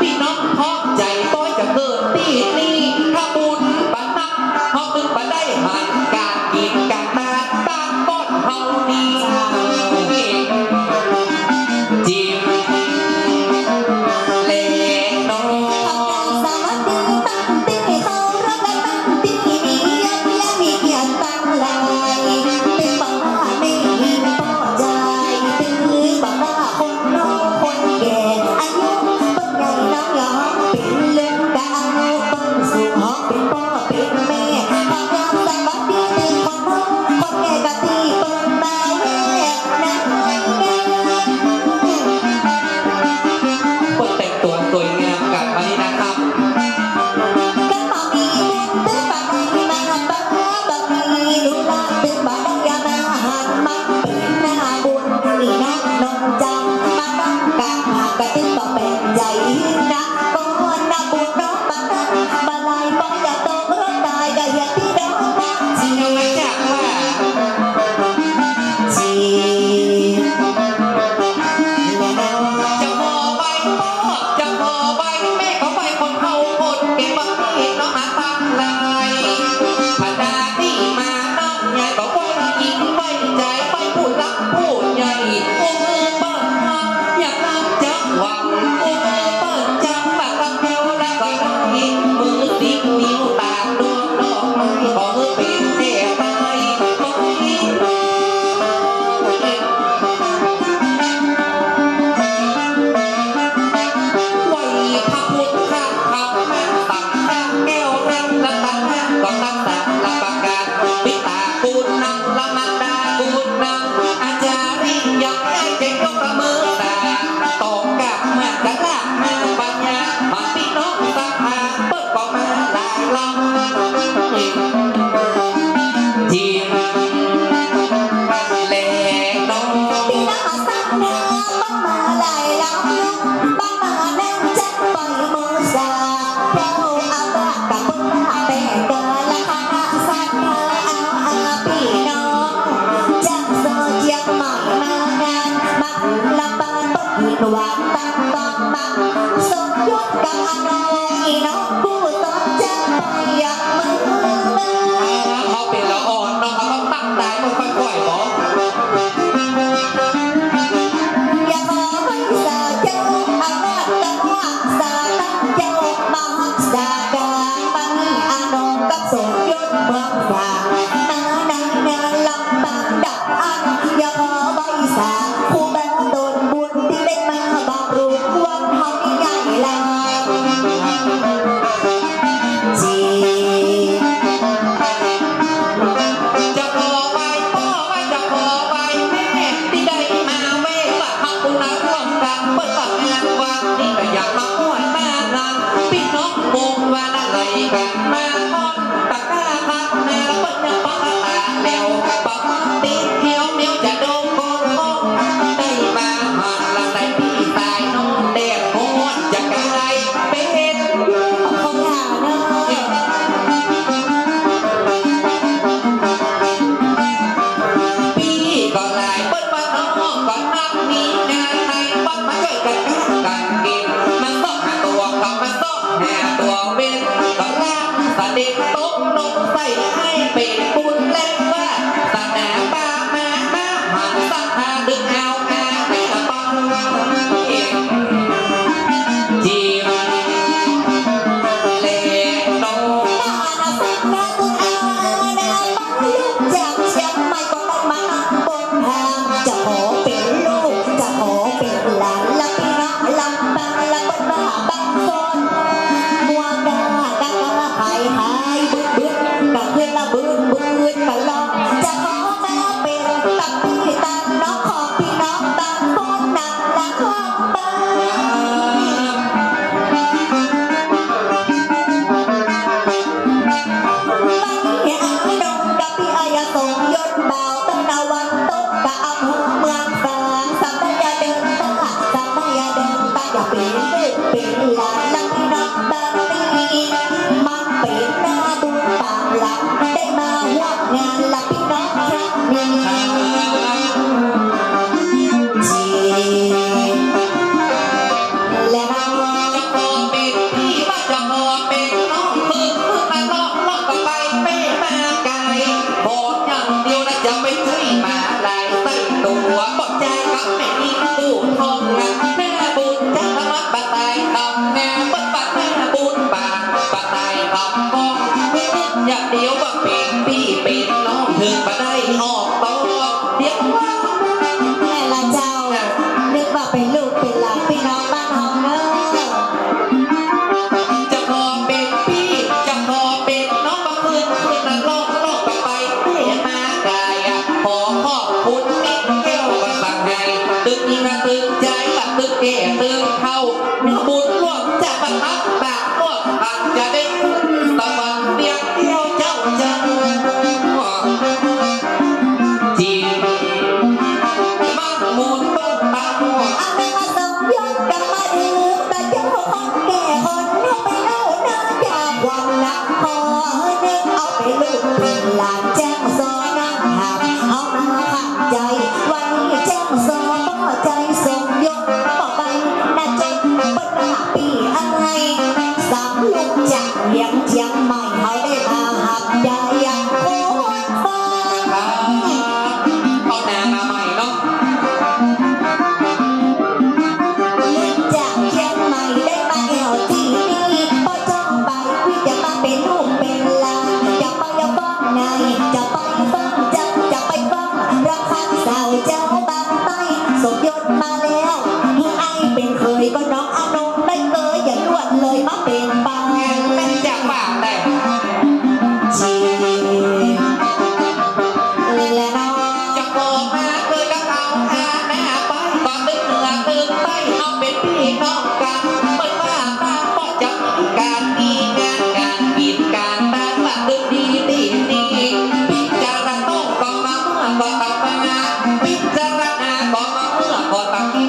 pino, oh นาร่วมฟังเปิดกเมืงนี่ก็อยากมาห้แม่นางพี่น้องวงว่าอะไรกันมา Pai, บรรทัดแบบพวกอาจจได้ การมีงานการกินการตาตาตึกดีดีดีพิจารณาต้องก่อนมาเมื่อก่อนตั้งมาพิจารณาก่อนมาเมื่อก่อนตั้งที่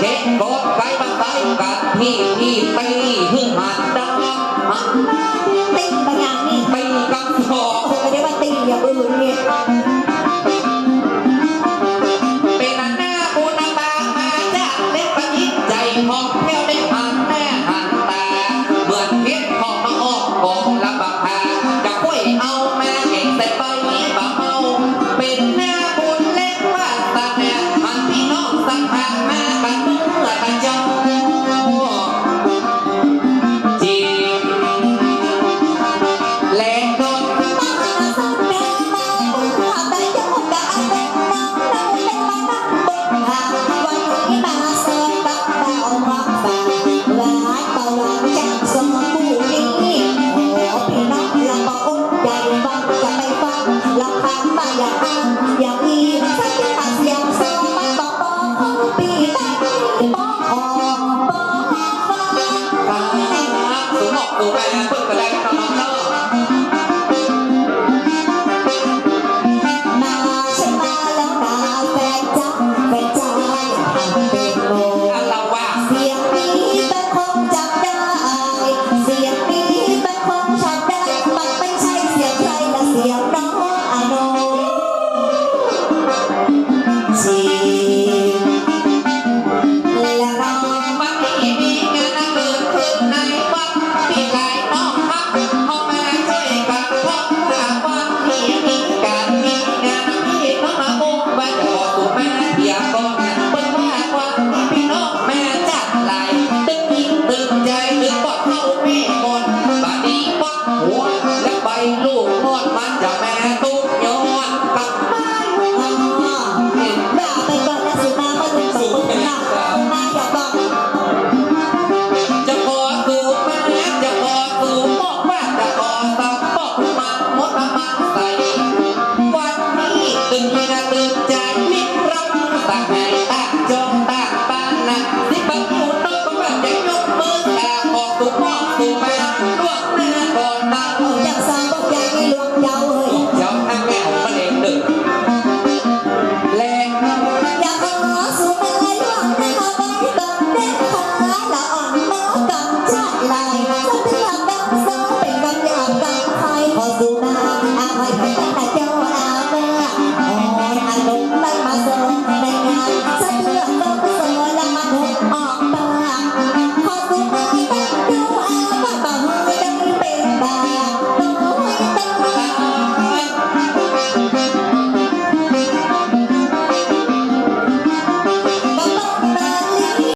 เด็กกดไปบังไปกันที่ที่